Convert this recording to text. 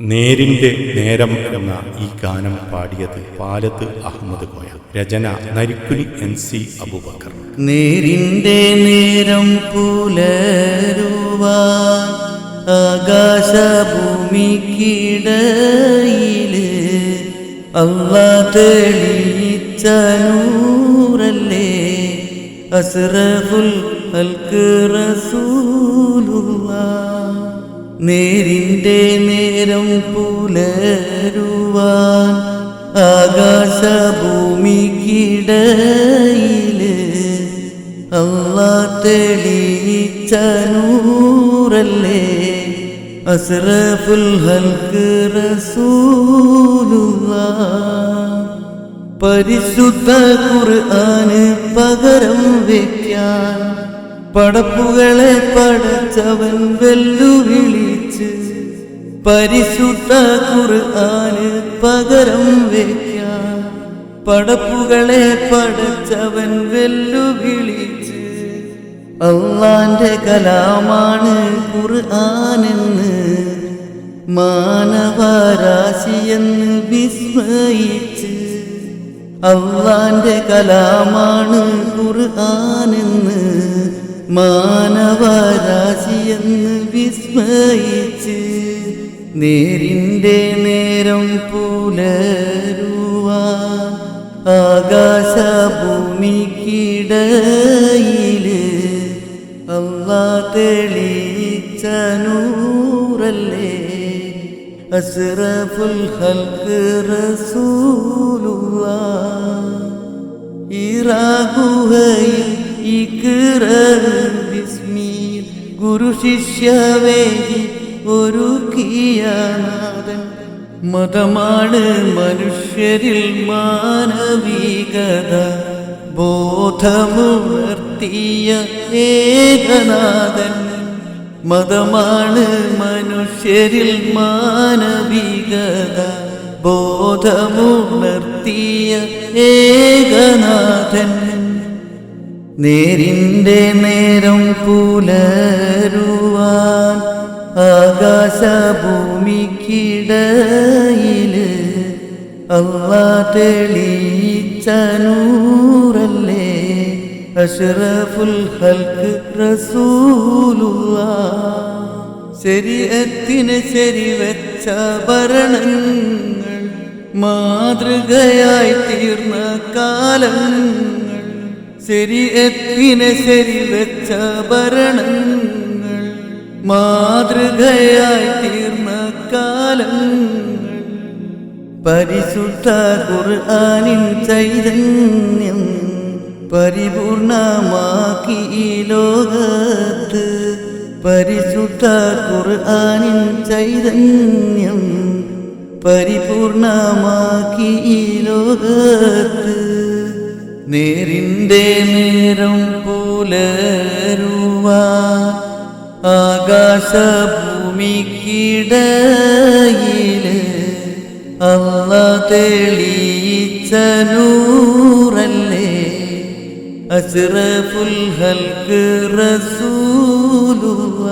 നേരിന്റെ നേരം എന്ന ഈ ഗാനം പാടിയത് പാലത്ത് അഹമ്മദ് കോയ. രചന നരിക്കുലി എൻ സി അബുബക്കർ. നേരിന്റെ നേരം പുലരുവാൻ ആകാശഭൂമിക്കിടയിൽ അള്ള തെളിയിച്ച നൂറല്ലേ അസ്റഫുൽ ഹൽക്ക് റസൂലുള്ള. നേരിന്റെ നേരം പുലരുവാൻ ആകാശഭൂമിക്കിടയിൽ അള്ളാ തെളിയിച്ച നൂറല്ലേ അസ്റഫുൽ ഹൽക്ക് റസൂലുള്ള പരിശുദ്ധ ഖുർആന് പകരം വെക്കാൻ പടപ്പുകളെ പടച്ചവൻ വെല്ലുവിളിച്ച് പരിശുദ്ധ കുറാന് പകരം വെക്കാൻ പടപ്പുകളെ പടച്ചവൻ വെല്ലുവിളിച്ച് അള്ളാന്റെ കലാമാണ് ഖുർആനെന്ന് മാനവരാശിയെന്ന് വിസ്മയിച്ച് അള്ളാന്റെ കലാമാണ് ഖുർആനെന്ന് മാനവരാശിയെന്ന് വിസ്മയിച്ച് നേരിന്റെ നേരം പുലരുവ ആകാശഭൂമിക്കിടയിൽ അള്ളാ തെളിയിച്ച നൂറല്ലേ അസ്റഫുൽ ഹൽക്ക് റസൂലുവ ഇറാഗുഹയിൽ ബിസ്മിൽ ഗുരു ശിഷ്യവേദി ഒരു കിയാനാഥൻ മതമാണ് മനുഷ്യരിൽ മാനവികത. ബോധമുണർത്തിയ ഏകനാഥൻ. മതമാണ് മനുഷ്യരിൽ മാനവികത. ബോധമുണർത്തിയ ഏകനാഥൻ. നേരിന്റെ നേരം പുലരുവാൻ ആകാശഭൂമിക്കിടയിൽ അള്ളാ തെളിയിച്ച നൂറല്ലേ അഷ്റഫുൽ ഹൽക്ക് റസൂലുള്ള. ശരീരത്തിന് ശരിവെച്ച ഭരണങ്ങൾ മാതൃകയായി തീർന്ന കാലങ്ങൾ ശരീരത്തിന് ശരിവെച്ച ഭരണങ്ങൾ മാതൃകയായി തീർന്ന കാലങ്ങൾ. പരിശുദ്ധ ഖുർആനിൻ ചൈതന്യം പരിപൂർണമാക്കി ഈ ലോകത്ത്. പരിശുദ്ധ ഖുർആനിൻ ചൈതന്യം പരിപൂർണമാക്കി ഈ ലോകത്ത്. നേരിന്റെ നേരം പുലരുവ. ആകാശഭൂമിക്കിടയിൽ അല്ല തെളിയിച്ച നൂറല്ലേ അസ്റഫുൽ ഹൽക്ക് റസൂലുള്ള.